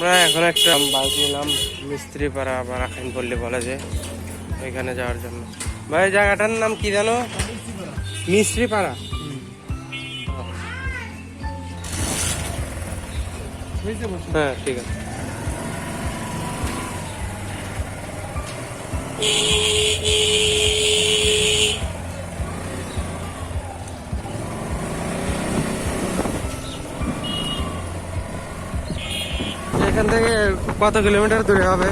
আমরা এখন একটা বাইক নিলাম। মিস্ত্রি পাড়া বা রাখাইন পল্লী যে ওইখানে যাওয়ার জন্য। ভাই, জায়গাটার নাম কি জানো? মিস্ত্রি পাড়া হ্যাঁ ঠিক আছে। এখান থেকে কত কিলোমিটার দূরে হবে?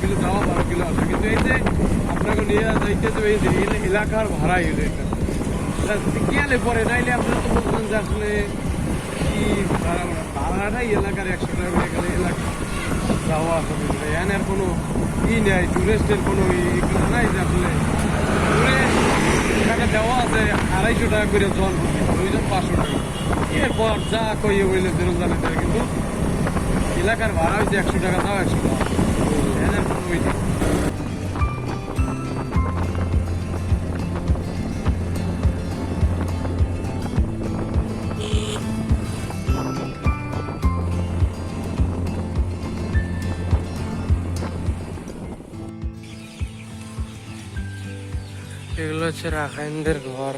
কিলো কিলো কিন্তু এই যে এলাকার ভাড়া কি ভাড়া এলাকা যাওয়া এনের কোনো কোনো নাই আছে আড়াইশো টাকা করে জন। পাঁচশো টাকা। এরপর যা তারা কিন্তু এলাকার ভাড়া হচ্ছে একশো টাকা দাও একশো টাকা। এগুলো হচ্ছে রাখাইনদের ঘর।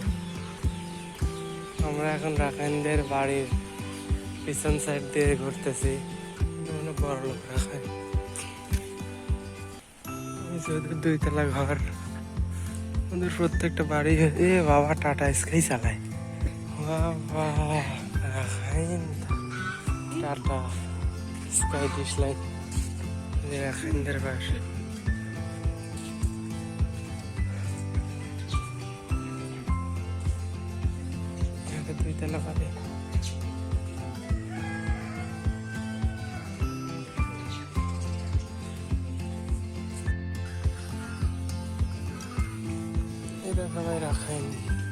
আমরা এখন রাখাইনদের বাড়ির পিছন সাইড দিয়ে ঘুরতেছি। বড় লোক রাখাইন। দুইতলা ঘর। ওদের প্রত্যেকটা বাড়ি এ বাবা টাটা স্কাই চালায়। বাবা টাটা স্কাই ডিশ লাইন। রাখাইনদের পাশে এখানে দুইতলা বাড়ি এই দেখো ভাই রাখাইনি